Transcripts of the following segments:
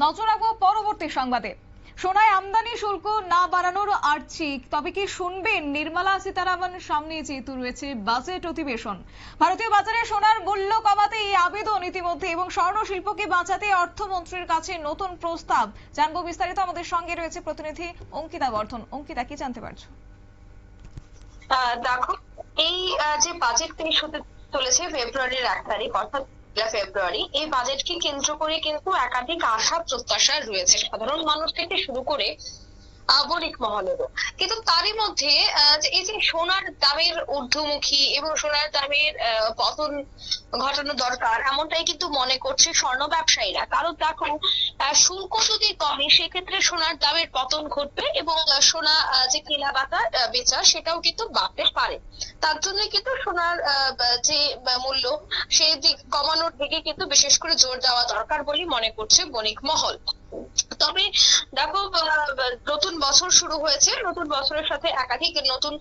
নজর রাখব পরবর্তী সংবাদে। সোনায় আমদানি শুল্ক না বাড়ানোর আর্জি তবে কি শুনবেন নির্মলা সীতারামন। সামনে যেহেতু রয়েছে বাজেট অধিবেশন। ভারতীয় বাজারে সোনার মূল্য কমাতে এই আবেদন ইতিমধ্যে এবং স্বর্ণ শিল্পকে বাঁচাতে অর্থমন্ত্রীর কাছে নতুন প্রস্তাব। জানব বিস্তারিত আমাদের সঙ্গে রয়েছে প্রতিনিধি অঙ্কিতা বর্ধন। অঙ্কিতা, কি জানতে পারছ? দেখো, এই যে বাজেট পেশ হতে চলেছে ফেব্রুয়ারির এক তারিখ, অর্থাৎ ফেব্রুয়ারি এই বাজেটকে কেন্দ্র করে কিন্তু একাধিক আশা প্রত্যাশা রয়েছে সাধারণ মানুষ থেকে শুরু করে আহ, বণিক মহলেরও। কিন্তু তারই মধ্যে এই যে সোনার দামের ঊর্ধ্বমুখী এবং সোনার দামের পতন ঘটানো দরকার এমনটাই কিন্তু মনে করছে স্বর্ণ ব্যবসায়ীরা। কারণ দেখো শুল্ক যদি কমে সেক্ষেত্রে সোনার দামের পতন ঘটবে এবং সোনা যে কেনা বাতা বেচা সেটাও কিন্তু বাড়তে পারে। তার জন্য কিন্তু সোনার যে মূল্য সেই দিক দিকে কিন্তু বিশেষ করে জোর দেওয়া দরকার বলেই মনে করছে বণিক মহল। তবে দেখো নতুন বছর শুরু হয়েছে, নতুন বছরের সাথে একাধিক নতুন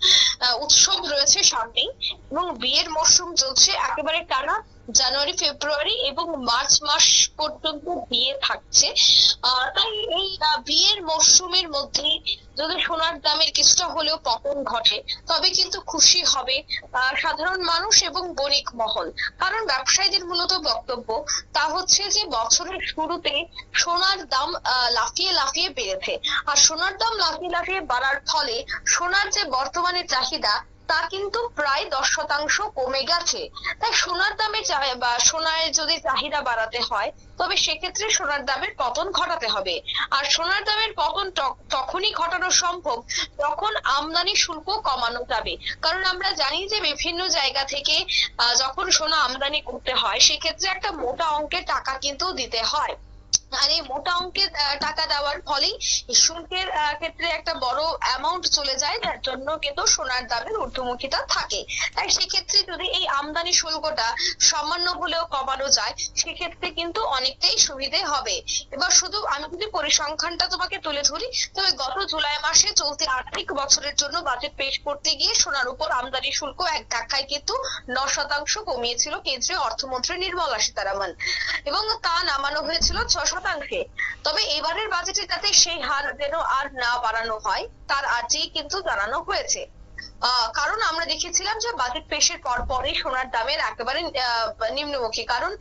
উৎসব রয়েছে সামনেই এবং বিয়ের মরশুম চলছে একেবারে টানা জানুয়ারি, ফেব্রুয়ারি এবং মার্চ মাস পর্যন্ত বিয়ে থাকছে। তাই এই বিয়ের মরশুমের মধ্যে যদি সোনার দামের কিছুটা হলেও পতন ঘটে, তবে কিন্তু খুশি হবে সাধারণ মানুষ এবং বণিক মহল। কারণ ব্যবসায়ীদের মূলত বক্তব্য তা হচ্ছে যে, বছরের শুরুতে সোনার দাম লাফিয়ে লাফিয়ে বেড়েছে। আর সোনার দাম লাফিয়ে লাফিয়ে বাড়ার ফলে সোনার যে বর্তমানে চাহিদা তা কিন্তু প্রায় দশ শতাংশ কমে গেছে। তাই সোনার দামে বা সোনার যদি চাহিদা বাড়াতে হয়, তবে সেক্ষেত্রে সোনার দামের পতন ঘটাতে হবে। আর সোনার দামের পতন তখনই ঘটানো সম্ভব যখন আমদানি শুল্ক কমানো যাবে। কারণ আমরা জানি যে বিভিন্ন জায়গা থেকে যখন সোনা আমদানি করতে হয়, সেক্ষেত্রে একটা মোটা অঙ্কের টাকা কিন্তু দিতে হয়। আর এই মোটা অঙ্কের টাকা দেওয়ার ফলেই শুল্কের ক্ষেত্রে একটা বড় অ্যামাউন্ট চলে যায়, যার জন্য কিন্তু সোনার দামের ঊর্ধ্বমুখিতা থাকে। তাই সেক্ষেত্রে যদি এই আমদানি শুল্কটা সামান্য হলেও কমানো যায়, সেক্ষেত্রে কিন্তু অনেকটাই সুবিধে হবে। এবার শুধু আমি যদি পরিসংখ্যানটা তোমাকে তুলে ধরি, তবে গত জুলাই মাসে চলতি আর্থিক বছরের জন্য বাজেট পেশ করতে গিয়ে সোনার উপর আমদানি শুল্ক এক ধাক্কায় কিন্তু ন শতাংশ কমিয়েছিল কেন্দ্রীয় অর্থমন্ত্রী নির্মলা সীতারামন। এবং তা নামানো হয়েছিল ছ শতাংশে তবে এবারের বাজেটে যাতে সেই হার যেন আর না বাড়ানো হয়, তার আর্জি কিন্তু জানানো হয়েছে। কারণ আমরা দেখেছিলাম যে বাজেট পেশের পর পরই সোনার দামের একেবারে নিম্নমুখী। কারণ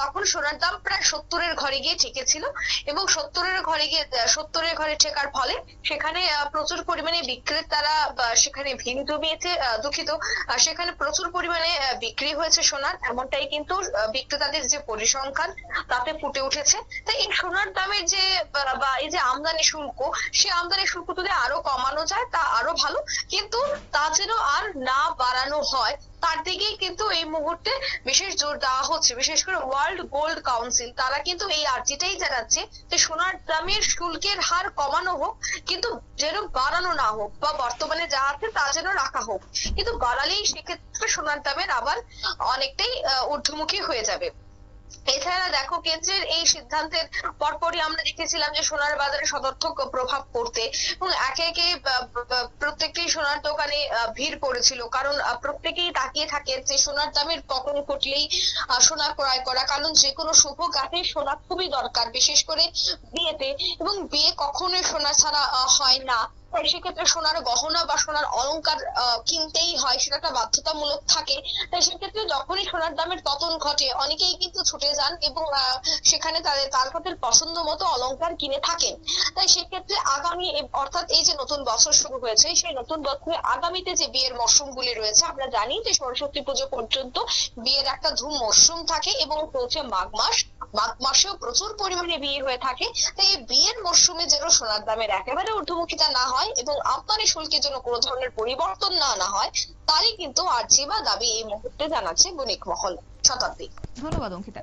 তখন সোনার দাম প্রায় সত্তরের ঘরে গিয়ে ঠেকেছিল এবং সত্তরের ঘরে গিয়ে সত্তরের ঘরে ঠেকার ফলে সেখানে প্রচুর পরিমাণে বিক্রেতারা সেখানে ভিড় জমিয়েছে দুঃখিত সেখানে প্রচুর পরিমাণে বিক্রি হয়েছে সোনার। এমনটাই কিন্তু বিক্রেতাদের যে পরিসংখ্যান, তাতে ফুটে উঠেছে। তাই এই সোনার দামের যে বা এই যে আমদানি শুল্ক, সে আমদানি শুল্ক যদি আরও কমানো যায়, তা আরও ভালো। কিন্তু তা যেন আর না বাড়ানো হয়, তার দিকেই কিন্তু এই মুহূর্তে বিশেষ জোর দেওয়া হচ্ছে। বিশেষ করে ওয়ার্ল্ড গোল্ড কাউন্সিল তারা কিন্তু এই আর্জিটাই জানাচ্ছে যে সোনার দামের শুল্কের হার কমানো হোক, কিন্তু যেন বাড়ানো না হোক বা বর্তমানে যা আছে তা যেন রাখা হোক। কিন্তু বাড়ালেই সেক্ষেত্রে সোনার দামের আবার অনেকটাই ঊর্ধ্বমুখী হয়ে যাবে। এছাড়া দেখো কেন্দ্রের এই সিদ্ধান্তের পরপরই আমরা দেখেছিলাম যে সোনার বাজারে সদর্থক প্রভাব পড়তে এবং একে একে প্রত্যেকটি সোনার দোকানে ভিড় পড়েছিল কারণ প্রত্যেকেই তাকিয়ে থাকে যে সোনার দামের পতন ঘটলেই সোনা ক্রয় করা। কারণ যে কোনো শুভ কাজে সোনা খুবই দরকার, বিশেষ করে বিয়েতে। এবং বিয়ে কখনোই সোনা ছাড়া হয় না। তাই সেক্ষেত্রে সোনার গহনা বা সোনার অলংকার কিনতেই হয়, সেটা একটা বাধ্যতামূলক থাকে। তাই সেক্ষেত্রে যখনই সোনার দামের পতন ঘটে, অনেকেই কিন্তু ছুটে যান এবং সেখানে তাদের তার তাদের পছন্দ মতো অলংকার কিনে থাকেন। তাই সেক্ষেত্রে আগামী অর্থাৎ এই যে নতুন বছর শুরু হয়েছে, সেই নতুন বছরে আগামীতে যে বিয়ের মরশুম গুলি রয়েছে, আমরা জানি যে সরস্বতী পুজো পর্যন্ত বিয়ের একটা ধুম মরশুম থাকে এবং চলছে মাঘ মাস। মাঘ মাসেও প্রচুর পরিমাণে বিয়ে হয়ে থাকে তাই এই বিয়ের মরশুমে যেন সোনার দামের একেবারে ঊর্ধ্বমুখিতা না হয় এবং আমদানি শুল্কের যেন কোনো ধরনের পরিবর্তন না না হয়, তারই কিন্তু আর্জি বা দাবি এই মুহূর্তে জানাচ্ছে বণিক মহল শতাব্দী। ধন্যবাদ, অঙ্কিতা।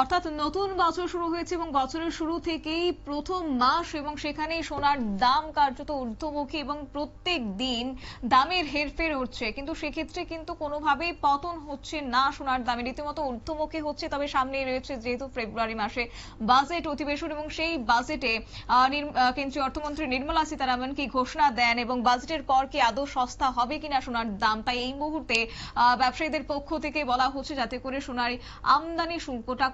অর্থাৎ নতুন বছর শুরু হয়েছে এবং বছরের শুরু থেকেই প্রথম মাস এবং সেখানে সোনার দাম কার্যত ঊর্ধ্বমুখী এবং প্রত্যেক দিন দামের হেরফের হচ্ছে কিন্তু সেক্ষেত্রে কিন্তু কোনোভাবেই পতন হচ্ছে না সোনার দামে। রীতিমতো ঊর্ধ্বমুখী হচ্ছে, তবে সামনে রয়েছে যেহেতু ফেব্রুয়ারি মাসে বাজেট অধিবেশন এবং সেই বাজেটে কেন্দ্রীয় অর্থমন্ত্রী নির্মলা সীতারামন কি ঘোষণা দেন এবং বাজেটের পর কি আদৌ সস্তা হবে কিনা সোনার দাম? তাই এই মুহূর্তে ব্যবসায়ীদের পক্ষ থেকে বলা হচ্ছে, যাতে করে সোনার আমদানি শুল্কটা